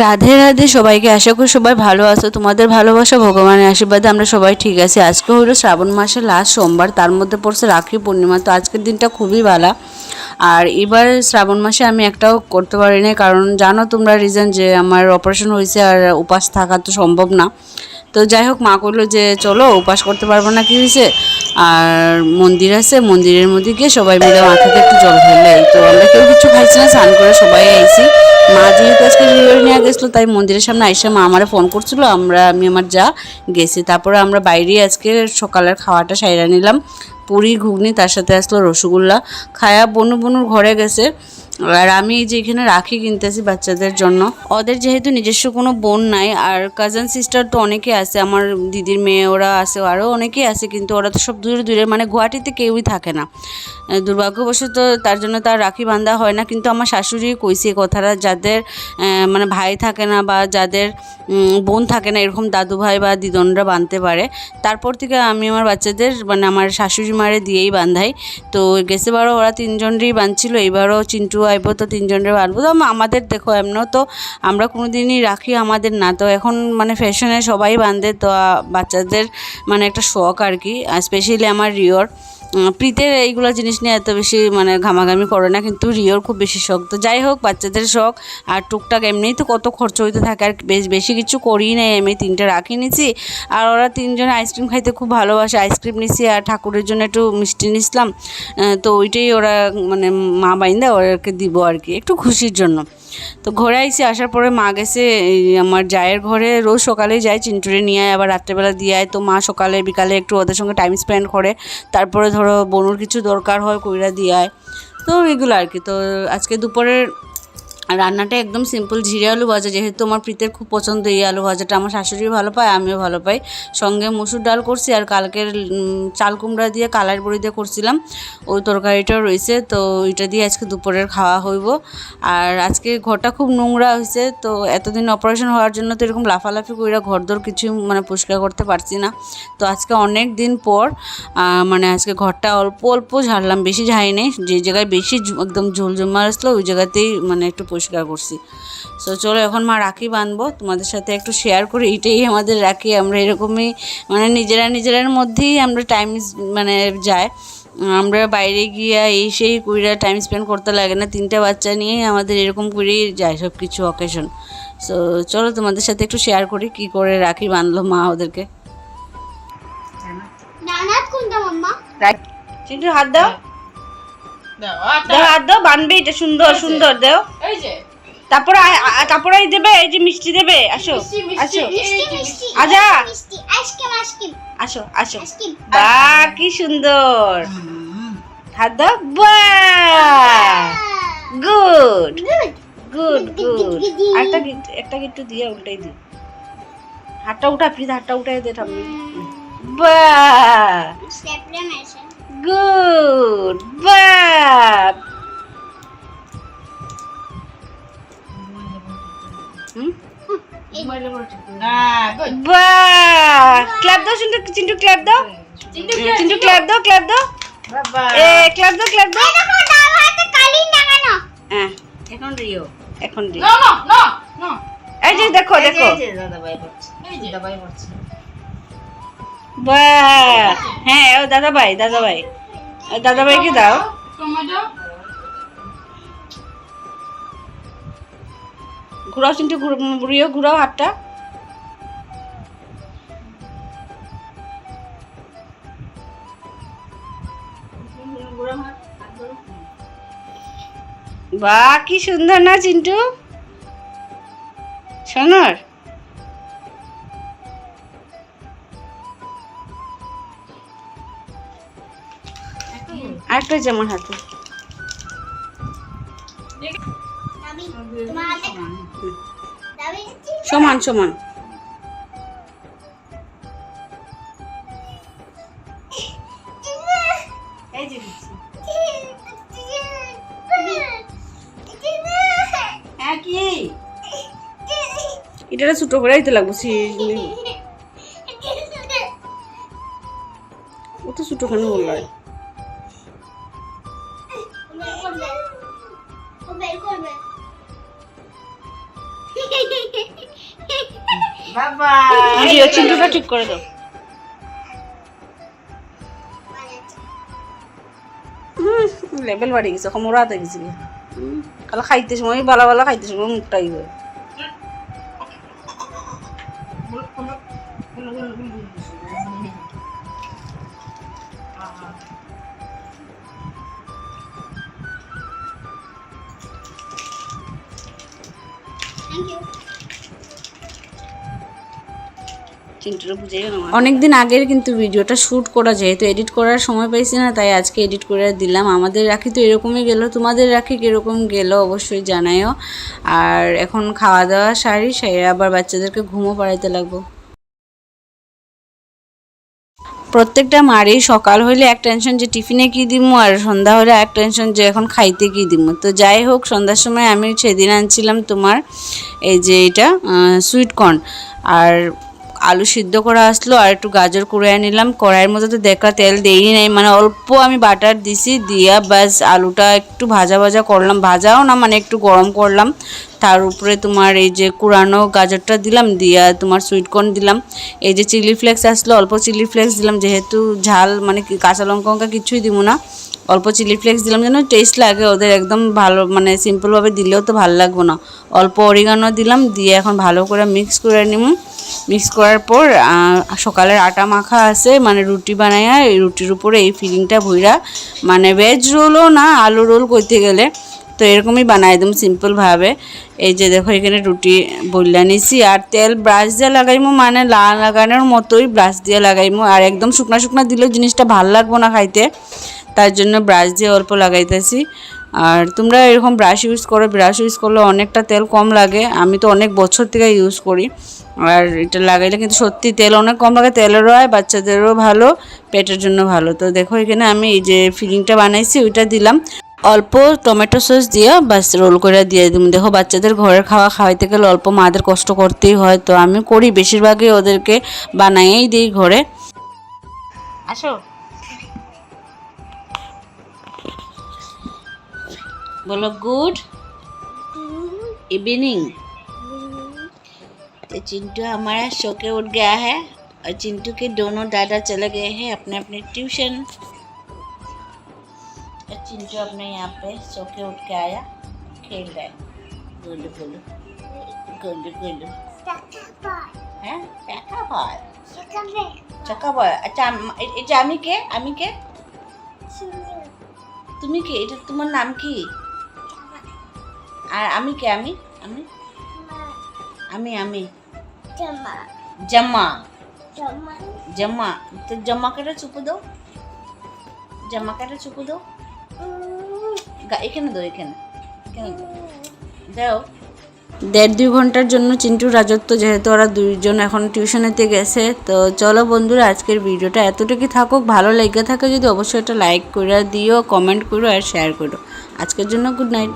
রাধে রাধে, সবাইকে আশা করি সবাই ভালো আছো। তোমাদের ভালোবাসা, ভগবানের আশীর্বাদে আমরা সবাই ঠিক আছি। আজকে হলো শ্রাবণ মাসের লাস্ট সোমবার, তার মধ্যে পড়ছে রাখি পূর্ণিমা। তো আজকের দিনটা খুবই ভালো আর এবার শ্রাবণ মাসে আমি একটাও করতে পারিনি, কারণ জানো তোমরা রিজন যে আমার অপারেশন হয়েছে আর উপাস থাকা তো সম্ভব না। তো যাই হোক, মা করল যে, চলো, উপাস করতে পারব না। কি হয়েছে? আর মন্দির আছে, মন্দিরের মধ্যে গিয়ে সবাই মিলে মাথাতে একটু জল ফেললে তো আমরা কেউ কিছু খাইছি না, স্নান করে সবাই আইছি। মা যেহেতু আজকে রিওর নিয়ে গেছিল, তাই মন্দিরের সামনে আইসে মা আমারে ফোন করছিল, আমরা, আমি আমার যা গেছি। তারপরে আমরা বাইরে আজকে সকালের খাওয়াটা সাইরা নিলাম। পুরি ঘুগনি, তার সাথে আসলো রসগোল্লা। খায়া বনু বনুর ঘরে গেছে। আর আমি এই যে এখানে রাখি কিনতেছি বাচ্চাদের জন্য। ওদের যেহেতু নিজস্ব কোনো বোন নাই, আর কাজিন সিস্টার তো অনেকে আছে, আমার দিদির মেয়ে ওরা আছে আরও অনেকেই আছে, কিন্তু ওরা তো সব দূরে দূরে মানে গুয়াহাটিতে কেউই থাকে না। দুর্ভাগ্যবশত তার জন্য তার রাখি বান্ধা হয় না, কিন্তু আমার শাশুড়ি কইছে কথাটা, যাদের মানে ভাই থাকে না বা যাদের বোন থাকে না, এরকম দাদু ভাই বা দিদনরা বাঁধতে পারে। তারপর থেকে আমি আমার বাচ্চাদের মানে আমার শাশুড়ি মারে দিয়েই বান্ধাই। তো গেছেবারও ওরা তিনজনেরই বাঁধছিল এইবারও চিন্টু আইব তো তিনজনের আনব তো আমাদের দেখো, এমনও তো আমরা কোনো দিনই রাখি আমাদের না। তো এখন মানে ফ্যাশনে সবাই বাঁধে, তো বাচ্চাদের মানে একটা শখ আর কি। স্পেশালি আমার রিওর প্রীতের এইগুলো জিনিস নিয়ে এত বেশি মানে ঘামাঘামি করে না, কিন্তু রিওর খুব বেশি শখ। তো যাই হোক, বাচ্চাদের শখ। আর টুকটাক এমনিই তো কত খরচ হইতে থাকে, আর বেশ, বেশি কিছু করি নাই আমি, তিনটে রাখি নিছি। আর ওরা তিনজনে আইসক্রিম খাইতে খুব ভালোবাসে, আইসক্রিম নিছি আর ঠাকুরের জন্য একটু মিষ্টি নিছিলাম। তো ওইটাই ওরা মানে মা বাইন্দা ওরাকে দিব আর কি, একটু খুশির জন্য। তো ঘরে আইসি আসার পরে মা গেছে আমার জায়ের ঘরে, রোজ সকালে যায় চিন্টুরে নিয়ে আবার রাত্রেবেলা দিয়ে আয়। তো মা সকালে, বিকালে একটু ওদের সঙ্গে টাইম স্পেন্ড করে। তারপরে ধরো বনুর কিছু দরকার হয়, কইরা দিয়ে আয়। তো এগুলো আর কি। তো আজকে দুপুরের রান্নাটা একদম সিম্পল জিরে আলু ভাজা। যেহেতু আমার প্রীতের খুব পছন্দ এই আলু ভাজাটা, আমার শাশুড়ি ভালো পায়, আমিও ভালো পাই। সঙ্গে মসুর ডাল করছি আর কালকের চাল কুমড়া দিয়ে কালার বড়ি দিয়ে করছিলাম। ওই তরকারিটাও রয়েছে, তো ওইটা দিয়ে আজকে দুপুরের খাওয়া হইব। আর আজকে ঘরটা খুব নোংরা হয়েছে, তো এতদিন অপারেশন হওয়ার জন্য তো এরকম লাফালাফি কইরা ঘরদোর কিছু মানে পরিষ্কার করতে পারছি না। তো আজকে অনেক দিন পর মানে আজকে ঘরটা অল্প অল্প ঝাড়লাম, বেশি ঝাড়ি নেই। যে জায়গায় বেশি একদম ঝোল জমা আসলো, ওই জায়গাতেই মানে একটু পরিষ্কার করছি। সো চলো এখন মা রাখি বাঁধবো তোমাদের সাথে একটু শেয়ার করি এটাই আমাদের রাখি। আমরা এরকমই মানে নিজেরা নিজেরার মধ্যেই আমরা টাইম মানে যায় আমরা বাইরে গিয়া এই সেই কুড়িরা টাইম স্পেন্ড করতে লাগে না। তিনটা বাচ্চা নিয়ে আমাদের এরকম করেই যায় সব কিছু অকেশন সো চলো তোমাদের সাথে একটু শেয়ার করি কি করে রাখি বাঁধলো মা ওদেরকে। হাত দাও। দাও, আটা। দাও হাত দাও বানবে এটা সুন্দর সুন্দর দাও। এই যে। তারপরে তারপরে দেবে এই যে মিষ্টি দেবে। আসো মিষ্টি, মিষ্টি, আসো। আজা। আসো আসো। বাহ কি সুন্দর। হাত দাও। বাহ। গুড। গুড। গুড একটা গিট একটা গিট্টু দিয়ে উল্টাই দিই। হাতটা উঠা প্লিজ হাতটা উঠাই দে ঠাম্মি। মেশে গুড। বাহ বাহ ক্ল্যাপ দাও চিন্টু চিন্টু ক্ল্যাপ দাও। চিন্টু, ক্ল্যাপ দাও ক্ল্যাপ দাও। বাবা। এ ক্ল্যাপ দাও ক্ল্যাপ দাও। দেখো ডাব হাতে কালি লাগানো হ্যাঁ এখন রিও এখন রিও no, no, no. এই যে দেখো দেখো। এই যে। বাহ হ্যাঁ ও দাদা ভাই দাদা ভাই দাদা ভাইকে দাও টমেটো। ঘুরাও চিন্টু রিও ঘুরাও হাতটা বাহ কি সুন্দর না চিন্টু? সোনর? আরেকটা যেমন হাতে সমান সমান। হ্যাঁ এটা ছোট করে দিতে লাগবো ও তো ছোট খানে বলল। ওই চিন্টুটা ঠিক করে দাও। লেভেল বাড়ি গেছে কমরাতে গেছিল কালে খাইতে সময় বালা বালা খাইতে সময় মুখটাই হয়। থ্যাংক ইউ অনেকদিন আগের কিন্তু ভিডিওটা শ্যুট করা, যেহেতু এডিট করার সময় পাইছি না, তাই আজকে এডিট করে দিলাম। আমাদের রাখি তো এরকমই গেল, তোমাদের রাখি কীরকম গেল অবশ্যই জানাইও। আর এখন খাওয়া দাওয়া সারি, সেরে, আবার বাচ্চাদেরকে ঘুমও পাড়াইতে লাগবো। প্রত্যেকটা মারই সকাল হইলে এক টেনশন যে টিফিনে কি দিমু, আর সন্ধ্যা হলে এক টেনশন যে এখন খাইতে কি দিমু। তো যাই হোক, সন্ধ্যার সময় আমি সেদিন আনছিলাম তোমার, এই যে এটা সুইট কর্ন আর আলু সিদ্ধ করা আসলো, আর একটু গাজর কুড়িয়ে নিলাম। কড়াইয়ের মধ্যে তো দেখা তেল দেই নাই মানে অল্প আমি বাটার দিছি, দিয়া ব্যাস আলুটা একটু ভাজা ভাজা করলাম। ভাজাও না মানে একটু গরম করলাম। তার উপরে তোমার এই যে কুড়ানো গাজরটা দিলাম, দিয়া তোমার সুইটকর্ন দিলাম। এই যে চিলি ফ্লেক্স আসলো, অল্প চিলি ফ্লেক্স দিলাম, যেহেতু ঝাল মানে কাঁচা লঙ্কা লঙ্কা কিছুই দিব না। অল্প চিলি ফ্লেক্স দিলাম যেন টেস্ট লাগে, ওদের একদম ভালো মানে সিম্পলভাবে দিলেও তো ভালো লাগবে না। অল্প অরিগানো দিলাম, দিয়ে এখন ভালো করে মিক্স করে নিব মিক্স করার পর সকালের আটা মাখা আছে মানে রুটি বানাইয়া এই রুটির উপরে এই ফিলিংটা ভুইরা মানে ভেজ রোলও না, আলু রোল করতে গেলে। তো এরকমই বানাই একদম সিম্পলভাবে এই যে দেখো, এখানে রুটি বললা নিছি, আর তেল ব্রাশ দিয়ে লাগাইমো মানে লা লাগানোর মতোই ব্রাশ দিয়ে লাগাইমো, আর একদম শুকনা শুকনা দিলেও জিনিসটা ভালো লাগবো না খাইতে। তার জন্য ব্রাশ দিয়ে অল্প লাগাইতেছি। আর তোমরা এরকম ব্রাশ ইউজ করো ব্রাশ ইউজ করলে অনেকটা তেল কম লাগে। আমি তো অনেক বছর থেকে ইউজ করি। আর এটা লাগাইলে কিন্তু সত্যি তেল অনেক কম লাগে, তেলেরও হয়, বাচ্চাদেরও ভালো, পেটের জন্য ভালো। তো দেখো এখানে আমি এই যে ফিলিংটা বানাইছি, ওইটা দিলাম। অল্প টমেটো সস দিয়ে বাস রোল করে দিয়ে দিম দেখো বাচ্চাদের ঘরের খাওয়া খাওয়াইতে গেলে অল্প মাদের কষ্ট করতেই হয়। তো আমি করি, বেশিরভাগই ওদেরকে বানাইয়েই দিই ঘরে। আসো। बोलो गुड इवनिंग तो चिंटू हमारा सो के उठ गया है और चिंटू के दोनों दादा चले गए हैं अपने अपने ट्यूशन और चिंटू अपने यहाँ पे सो के उठ के आया खेल रहा है गोलू गोलू गोलू गोलू হ্যাঁ টাকা বল চাকা বল আচ্ছা আম- এ- এটা আমি কে আমি কে তুমি কে এটা তোমার নাম কি আর আমি কে আমি? আমি? আমি আমি। জাম্মা জাম্মা তো জাম্মা কেটে চুপু দাও। জাম্মা কেটে চুপু দাও। গা- এখানে দাও এখানে। এখানে দাও। দাও। দেড় দুই ঘণ্টার জন্য চিন্টু রাজত্ব যেহেতু ওরা দুইজন এখন টিউশনেতে গেছে তো চলো বন্ধুরা আজকের ভিডিওটা এতটুকু থাকুক। ভালো লেগে থাকে যদি অবশ্যই একটা লাইক করে দিও কমেন্ট করো আর শেয়ার করো। আজকের জন্য গুড নাইট